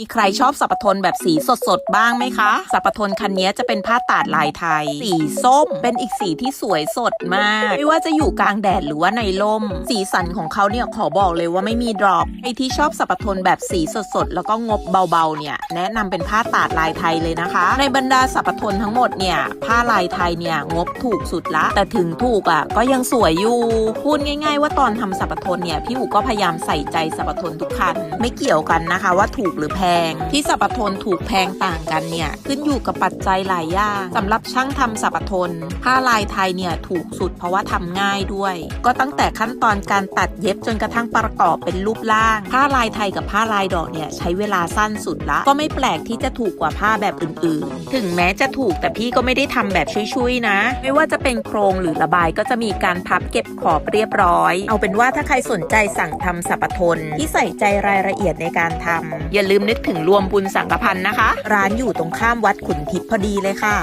มีใครชอบสับปะทนแบบสีสดๆบ้างไหมคะ สับปะทนคันนี้จะเป็นผ้าตาดลายไทย สีส้ม เป็นอีกสีที่สวยสดมาก ไม่ว่าจะอยู่กลางแดดหรือว่าในร่ม สีสันของเขาเนี่ยขอบอกเลยว่าไม่มีดรอปใครที่ชอบสับปะทนแบบสีสดๆแล้วก็งบเบาๆ เนี่ยแนะนำเป็นผ้าตาดลายไทยเลยนะคะ ในบรรดาสับปะทนทั้งหมดเนี่ยผ้าลายไทยเนี่ยงบถูกสุดละ แต่ถึงถูกอะก็ยังสวยอยู่ พูดง่าย ๆ ว่าตอนทำสับปะทนเนี่ยพี่อูก็พยายามใส่ใจสับปะทนทุกคัน ไม่เกี่ยวกันนะคะว่าถูกหรือแพง ที่สับปะทนถูกแพงต่างกันเนี่ยขึ้นอยู่กับปัจจัยหลายอย่างสำหรับช่างทำสับปะทน ผ้าลายไทยเนี่ยถูกสุดเพราะว่าทำง่ายด้วย ก็ตั้งแต่ขั้นตอนการตัดเย็บจนกระทั่งประกอบเป็นรูปร่าง ผ้าลายไทยกับผ้าลายดอกเนี่ยใช้เวลาสั้นสุดละ ก็ไม่แปลกที่จะถูกกว่าผ้าแบบอื่นๆ ถึงแม้จะถูกแต่พี่ก็ไม่ได้ทำแบบชุยๆนะ ไม่ว่าจะเป็นโครงหรือระบายก็จะมีการพับเก็บขอบเรียบร้อย เอาเป็นว่าถ้าใครสนใจสั่งทำสับปะทนที่ใส่ใจรายละเอียดในการทำอย่าลืมนึกถึงรวมบุญสังกพันธ์นะคะ ร้านอยู่ตรงข้ามวัดขุนทิพย์พอดีเลยค่ะ